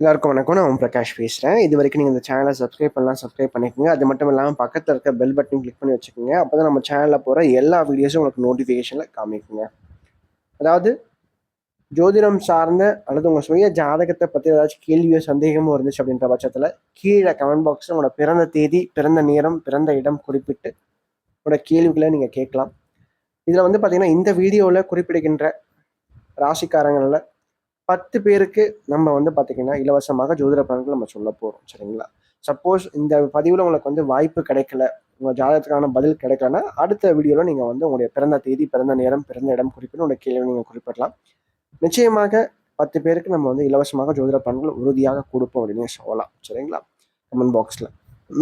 எல்லாருக்கும் வணக்கம். நான் ஓம் பிரகாஷ் பேசுகிறேன் இது வரைக்கும் நீங்கள் இந்த சேனலை சப்ஸ்கிரைப் பண்ணலாம் சப்ஸ்கிரைப் பண்ணிக்கோங்க. அது மட்டும் இல்லாமல் பக்கத்தில் இருக்க பெல் பட்டன் கிளிக் பண்ணி வச்சுக்கோங்க. அப்போ தான் நம்ம சேனலில் போகிற எல்லா வீடியோஸும் உங்களுக்கு நோட்டிஃபிகேஷனில் காமிக்குங்க. அதாவது ஜோதிடம் சார்ந்த அல்லது உங்கள் சுய ஜாதகத்தை பற்றி ஏதாச்சும் கேள்வியோ சந்தேகமோ இருந்துச்சு அப்படின்ற பட்சத்தில் கீழே கமெண்ட் பாக்ஸில் உங்களோட பிறந்த தேதி பிறந்த நேரம் பிறந்த இடம் குறிப்பிட்டு உங்களோட கேள்விகளை நீங்கள் கேட்கலாம். இதில் வந்து பார்த்தீங்கன்னா இந்த வீடியோவில் குறிப்பிடுகின்ற ராசிக்காரங்களில் பத்து பேருக்கு நம்ம வந்து பார்த்தீங்கன்னா இலவசமாக ஜோதிட பலன்கள் நம்ம சொல்ல போகிறோம் சரிங்களா? சப்போஸ் இந்த பதிவில் உங்களுக்கு வந்து வாய்ப்பு கிடைக்கல உங்கள் ஜாதகத்துக்கான பதில் கிடைக்கலன்னா அடுத்த வீடியோவில் நீங்கள் வந்து உங்களுடைய பிறந்த தேதி பிறந்த நேரம் பிறந்த இடம் குறிப்பிட்டு உங்களுடைய கேள்வி நீங்கள் குறிப்பிடலாம். நிச்சயமாக பத்து பேருக்கு நம்ம வந்து இலவசமாக ஜோதிட பலன்கள் உறுதியாக கொடுப்போம் அப்படின்னு சொல்லலாம் சரிங்களா? கமெண்ட் பாக்ஸில்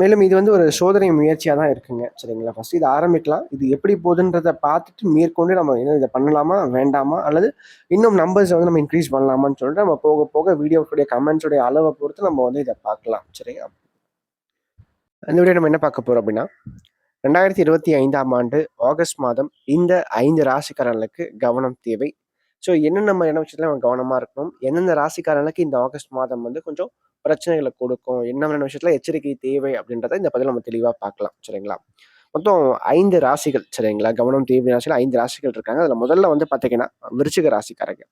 மேலும் இது வந்து ஒரு சோதனை முயற்சியாக தான் இருக்குங்க. சரிங்களா? ஃபஸ்ட் இது ஆரம்பிக்கலாம். இது எப்படி போகுதுன்றதை பார்த்துட்டு மேற்கொண்டு நம்ம என்ன இதை பண்ணலாமா வேண்டாமா அல்லது இன்னும் நம்பர்ஸை வந்து நம்ம இன்க்ரீஸ் பண்ணலாமான்னு சொல்லிட்டு நம்ம போக போக வீடியோக்குடைய கமெண்ட்ஸுடைய அளவை பொறுத்து நம்ம வந்து இதை பார்க்கலாம். சரியா? அந்த வீடியோ நம்ம என்ன பார்க்க போகிறோம் அப்படின்னா ரெண்டாயிரத்தி இருபத்தி ஐந்தாம் ஆண்டு ஆகஸ்ட் மாதம் இந்த ஐந்து ராசிக்காரர்களுக்கு கவனம் தேவை. ஸோ என்னென்ன மாதிரியான விஷயத்துல நம்ம கவனமாக இருக்கணும்? எந்தெந்த ராசிக்காரனுக்கு இந்த ஆகஸ்ட் மாதம் வந்து கொஞ்சம் பிரச்சனைகளை கொடுக்கும்? என்ன மாதிரியான விஷயத்துல எச்சரிக்கை தேவை அப்படின்றத இந்த பதில் நம்ம தெளிவாக பார்க்கலாம். சரிங்களா? மொத்தம் ஐந்து ராசிகள். சரிங்களா? கவனம் தேவை ராசிகள் ஐந்து ராசிகள் இருக்காங்க. அதில் முதல்ல வந்து பார்த்தீங்கன்னா விருச்சிக ராசிக்காரங்க.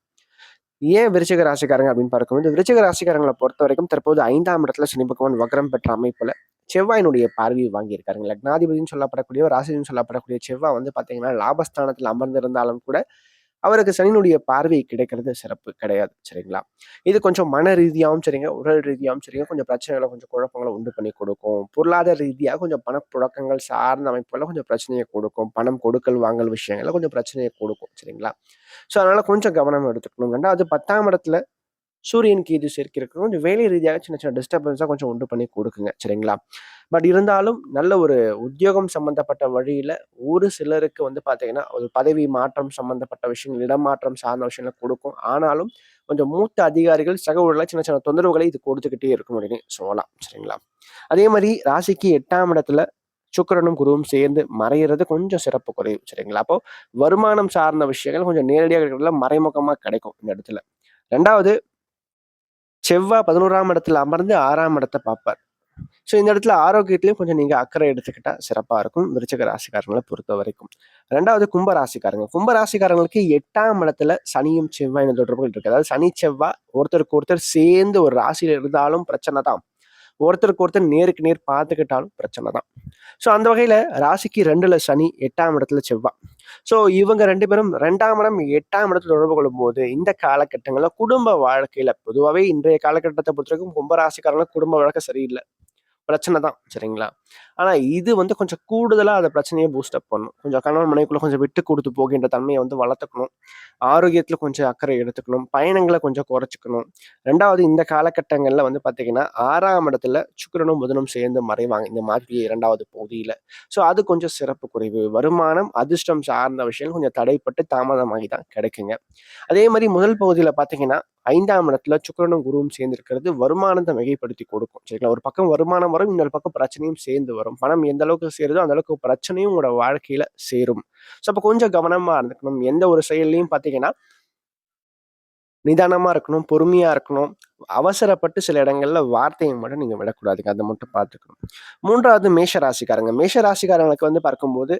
ஏன் விருச்சிக ராசிக்காரங்க அப்படின்னு பார்க்கும்போது விருச்சிக ராசிக்காரங்களை பொறுத்த வரைக்கும் தற்போது ஐந்தாம் இடத்துல சனி பகவான் வக்ரம் பெற்ற அமைப்புல செவ்வாயினுடைய பார்வையை வாங்கியிருக்காருங்க. லக்னாதிபதினு சொல்லப்படக்கூடிய ராசின்னு சொல்லப்படக்கூடிய செவ்வாய் வந்து பார்த்தீங்கன்னா லாபஸ்தானத்தில் அமர்ந்திருந்தாலும் கூட அவருக்கு சனியினுடைய பார்வை கிடைக்கிறது சிறப்பு கிடையாது சரிங்களா? இது கொஞ்சம் மன ரீதியாகவும் சரிங்க உடல் ரீதியாகவும் சரிங்க கொஞ்சம் பிரச்சனைகளை கொஞ்சம் குழப்பங்களை உண்டு பண்ணி கொடுக்கும். பொருளாதார ரீதியாக கொஞ்சம் பணப்புழக்கங்கள் சார்ந்த அமைப்புல கொஞ்சம் பிரச்சனையை கொடுக்கும். பணம் கொடுக்கல் வாங்கல் விஷயங்கள்ல கொஞ்சம் பிரச்சனையை கொடுக்கும் சரிங்களா? ஸோ அதனால கொஞ்சம் கவனம் எடுத்துக்கணும் ரெண்டாவது பத்தாம் இடத்துல சூரியன் கீது சேர்க்கிறதுக்கு கொஞ்சம் வேலை ரீதியாக சின்ன சின்ன டிஸ்டர்பன்ஸாக கொஞ்சம் உண்டு பண்ணி கொடுக்குங்க சரிங்களா? பட் இருந்தாலும் நல்ல ஒரு உத்தியோகம் சம்மந்தப்பட்ட வழியில் ஒரு சிலருக்கு வந்து பார்த்தீங்கன்னா ஒரு பதவி மாற்றம் சம்மந்தப்பட்ட விஷயங்கள் இடமாற்றம் சார்ந்த விஷயங்கள் கொடுக்கும். ஆனாலும் கொஞ்சம் மூத்த அதிகாரிகள் சக ஊழல சின்ன சின்ன தொந்தரவுகளை இது கொடுத்துக்கிட்டே இருக்கும் அப்படின்னு சொல்லலாம் சரிங்களா? அதே மாதிரி ராசிக்கு எட்டாம் இடத்துல சுக்கரனும் குருவும் சேர்ந்து மறையிறது கொஞ்சம் சிறப்பு குறைவு சரிங்களா? அப்போ வருமானம் சார்ந்த விஷயங்கள் கொஞ்சம் நேரடியாக இருக்கிறதுல மறைமுகமாக கிடைக்கும் இந்த இடத்துல. ரெண்டாவது செவ்வாய் பதினோராம் இடத்துல அமர்ந்து ஆறாம் இடத்தை பார்ப்பார். ஸோ இந்த இடத்துல ஆரோக்கியத்திலையும் கொஞ்சம் நீங்கள் அக்கறை எடுத்துக்கிட்டால் சிறப்பாக இருக்கும். விருச்சக ராசிக்காரங்களை பொறுத்த வரைக்கும். ரெண்டாவது கும்ப ராசிக்காரங்க. கும்ப ராசிக்காரங்களுக்கு எட்டாம் இடத்துல சனியும் செவ்வாய் தொடர்புகள் இருக்குது அதாவது சனி செவ்வாய் ஒருத்தருக்கு ஒருத்தர் சேர்ந்து ஒரு ராசியில் இருந்தாலும் பிரச்சனை தான். ஒருத்தருக்கு ஒருத்தர் நேருக்கு நேர் பார்த்துக்கிட்டாலும் பிரச்சனை தான். ஸோ அந்த வகையில் ராசிக்கு ரெண்டில் சனி எட்டாம் இடத்துல செவ்வாய் ஸோ இவங்க ரெண்டு பேரும் ரெண்டாம் இடம் எட்டாம் இடத்துல தொடர்பு கொள்ளும் போது இந்த காலகட்டங்களில் குடும்ப வாழ்க்கையில பொதுவாகவே இன்றைய காலகட்டத்தை பொறுத்த வரைக்கும் கும்பராசிக்காரங்களும் குடும்ப வழக்க சரியில்லை. பிரச்சனை தான் சரிங்களா? ஆனால் இது வந்து கொஞ்சம் கூடுதலாக அந்த பிரச்சனையை பூஸ்டப் பண்ணும். கொஞ்சம் கணவன் மனைவிக்குள்ள கொஞ்சம் விட்டு கொடுத்து போகின்ற தன்மையை வந்து வளர்த்துக்கணும். ஆரோக்கியத்தில் கொஞ்சம் அக்கறை எடுத்துக்கணும். பயணங்களை கொஞ்சம் குறைச்சிக்கணும். ரெண்டாவது இந்த காலகட்டங்களில் வந்து பார்த்தீங்கன்னா ஆறாம் இடத்துல சுக்கிரனும் புதனும் சேர்ந்து மறைவாங்க. இந்த மாதிரி இரண்டாவது பகுதியில். ஸோ அது கொஞ்சம் சிறப்பு குறைவு. வருமானம் அதிர்ஷ்டம் சார்ந்த விஷயம் கொஞ்சம் தடைப்பட்டு தாமதமாகி தான் கிடைக்குங்க. அதே மாதிரி முதல் பகுதியில் பார்த்தீங்கன்னா ஐந்தாம் இடத்துல சுக்கரனும் குருவும் சேர்ந்திருக்கிறது வருமானத்தை மிகைப்படுத்தி கொடுக்கும். சரிங்களா? ஒரு பக்கம் வருமானம் வரும் இன்னொரு பக்கம் பிரச்சனையும் சேர்ந்து வரும். பணம் எந்த அளவுக்கு சேருதோ அந்த அளவுக்கு பிரச்சனையும் உங்களோட வாழ்க்கையில சேரும். ஸோ அப்போ கொஞ்சம் கவனமா இருந்துக்கணும் எந்த ஒரு செயல்லையும் பார்த்தீங்கன்னா நிதானமா இருக்கணும் பொறுமையா இருக்கணும். அவசரப்பட்டு சில இடங்கள்ல வார்த்தையை மட்டும் நீங்க விடக்கூடாதுங்க. அதை மட்டும் பார்த்துக்கணும் மூன்றாவது மேஷ ராசிக்காரங்க மேஷ ராசிக்காரங்களுக்கு வந்து பார்க்கும்போது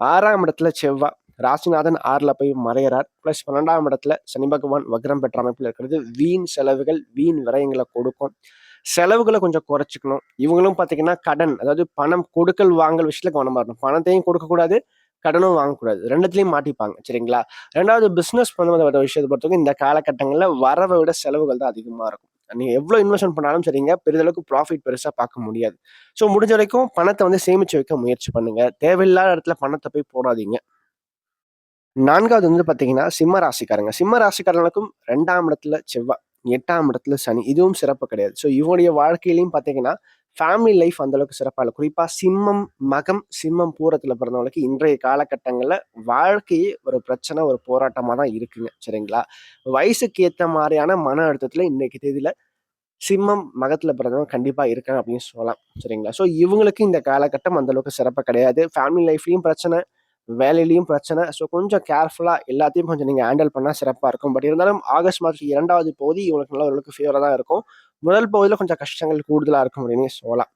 ஆறாம் இடத்துல செவ்வாய் ராசிநாதன் ஆறில் போய் மறைகிறார் ப்ளஸ் பன்னெண்டாம் இடத்துல சனி பகவான் வக்ரம் பெற்ற அமைப்பில் இருக்கிறது. வீண் செலவுகள் வீண் விரயங்களை கொடுக்கும். செலவுகளை கொஞ்சம் குறைச்சிக்கணும். இவங்களும் பார்த்தீங்கன்னா கடன் அதாவது பணம் கொடுக்கல் வாங்கல் விஷயத்துல கவனமாக இருக்கணும். பணத்தையும் கொடுக்கக்கூடாது கடனும் வாங்கக்கூடாது. ரெண்டுத்துலையும் மாட்டிப்பாங்க சரிங்களா? ரெண்டாவது பிஸ்னஸ் சம்மந்தப்பட்ட விஷயத்தை பொறுத்தவரைக்கும் இந்த காலகட்டங்களில் வரவை விட செலவுகள் தான் அதிகமாக இருக்கும். நீங்கள் எவ்வளோ இன்வெஸ்ட்மெண்ட் பண்ணாலும் சரிங்க பெரிதளவுக்கு ப்ராஃபிட் பெருசாக பார்க்க முடியாது. ஸோ முடிஞ்ச வரைக்கும் பணத்தை வந்து சேமிச்சு வைக்க முயற்சி பண்ணுங்கள் தேவையில்லாத இடத்துல பணத்தை போய் போடாதீங்க. நான்காவது வந்து பார்த்தீங்கன்னா சிம்ம ராசிக்காரங்க. சிம்ம ராசிக்காரங்களுக்கும் ரெண்டாம் இடத்துல செவ்வாய் எட்டாம் இடத்துல சனி. இதுவும் சிறப்பு கிடையாது. ஸோ இவனுடைய வாழ்க்கையிலையும் பார்த்தீங்கன்னா ஃபேமிலி லைஃப் அந்த அளவுக்கு சிறப்பாக இல்லை. குறிப்பாக சிம்மம் மகம் சிம்மம் பூரத்தில் பிறந்தவங்களுக்கு இன்றைய காலகட்டங்களில் வாழ்க்கையே ஒரு பிரச்சனை ஒரு போராட்டமாக தான் இருக்குங்க. சரிங்களா? வயசுக்கு ஏற்ற மாதிரியான மன அழுத்தத்தில் இன்றைக்கு தேதியில் சிம்மம் மகத்தில் பிறந்தவங்க கண்டிப்பாக இருக்காங்க அப்படின்னு சொல்லலாம். சரிங்களா? ஸோ இவங்களுக்கு இந்த காலகட்டம் அந்தளவுக்கு சிறப்பாக கிடையாது. ஃபேமிலி லைஃப்லையும் பிரச்சனை வேலையிலையும் பிரச்சனை. ஸோ கொஞ்சம் கேர்ஃபுல்லாக எல்லாத்தையும் கொஞ்சம் நீங்கள் ஹேண்டில் பண்ணால் சிறப்பாக இருக்கும். பட் இருந்தாலும் ஆகஸ்ட் மாதம் இரண்டாவது பகுதி இவங்களுக்கு நல்ல ஓரளவுக்கு ஃபேவராக தான் இருக்கும். முதல் பகுதியில் கொஞ்சம் கஷ்டங்கள் கூடுதலாக இருக்கும் அப்படின்னு சொல்லலாம்.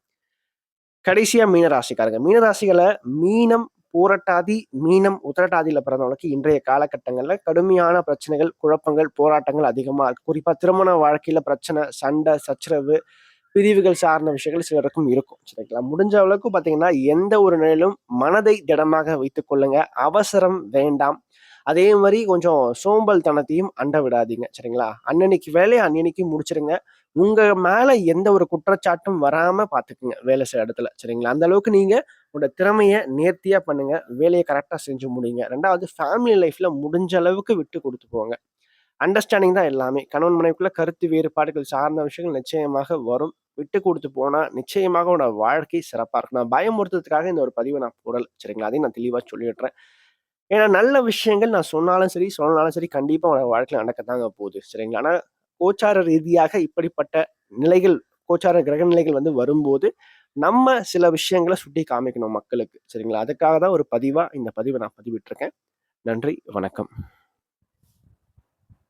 கடைசியாக மீனராசிக்காரங்க. மீனராசிகளை மீனம் பூரட்டாதி மீனம் உத்திரட்டாதியில் பிறந்தவங்களுக்கு இன்றைய காலகட்டங்களில் கடுமையான பிரச்சனைகள் குழப்பங்கள் போராட்டங்கள் அதிகமாக இருக்கு. குறிப்பாக திருமண வாழ்க்கையில் பிரச்சனை சண்டை சச்சரவு பிரிவுகள் சார்ந்த விஷயங்கள் சிலருக்கும் இருக்கும். சரிங்களா? முடிஞ்ச அளவுக்கு பார்த்தீங்கன்னா எந்த ஒரு நிலையிலும் மனதை திடமாக வைத்துக் கொள்ளுங்க. அவசரம் வேண்டாம். அதே மாதிரி கொஞ்சம் சோம்பல் தனத்தையும் அண்ட விடாதீங்க. சரிங்களா? அன்னன்னைக்கு வேலையை அன்னன்னைக்கு முடிச்சிருங்க. உங்க மேல எந்த ஒரு குற்றச்சாட்டும் வராம பாத்துக்குங்க வேலை செய்யற இடத்துல. சரிங்களா? அந்த அளவுக்கு நீங்க உங்களோட திறமைய நேர்த்தியா பண்ணுங்க. வேலையை கரெக்டா செஞ்சு முடியுங்க ரெண்டாவது ஃபேமிலி லைஃப்ல முடிஞ்ச அளவுக்கு விட்டு கொடுத்து போங்க. அண்டர்ஸ்டாண்டிங் தான் எல்லாமே. கணவன் மனைவிக்குள்ள கருத்து வேறுபாடுகள் சார்ந்த விஷயங்கள் நிச்சயமாக வரும். விட்டு கொடுத்து போனா நிச்சயமாக உன்னோட வாழ்க்கை சிறப்பாக இருக்கும். நான் பயமுறுத்துறதுக்காக இந்த ஒரு பதிவை நான் போடல. சரிங்களா? அதையும் நான் தெளிவாக சொல்லிடுறேன். ஏன்னா நல்ல விஷயங்கள் நான் சொன்னாலும் சரி சொன்னாலும் சரி கண்டிப்பாக உனக்கு வாழ்க்கையில் நடக்கத்தாங்க போகுது. சரிங்களா? ஆனால் கோச்சார ரீதியாக இப்படிப்பட்ட நிலைகள் கோச்சார கிரக நிலைகள் வந்து வரும்போது நம்ம சில விஷயங்களை சுட்டி காமிக்கணும் மக்களுக்கு. சரிங்களா? அதுக்காக தான் ஒரு பதிவாக இந்த பதிவை நான் பதிவிட்டிருக்கேன். நன்றி வணக்கம்.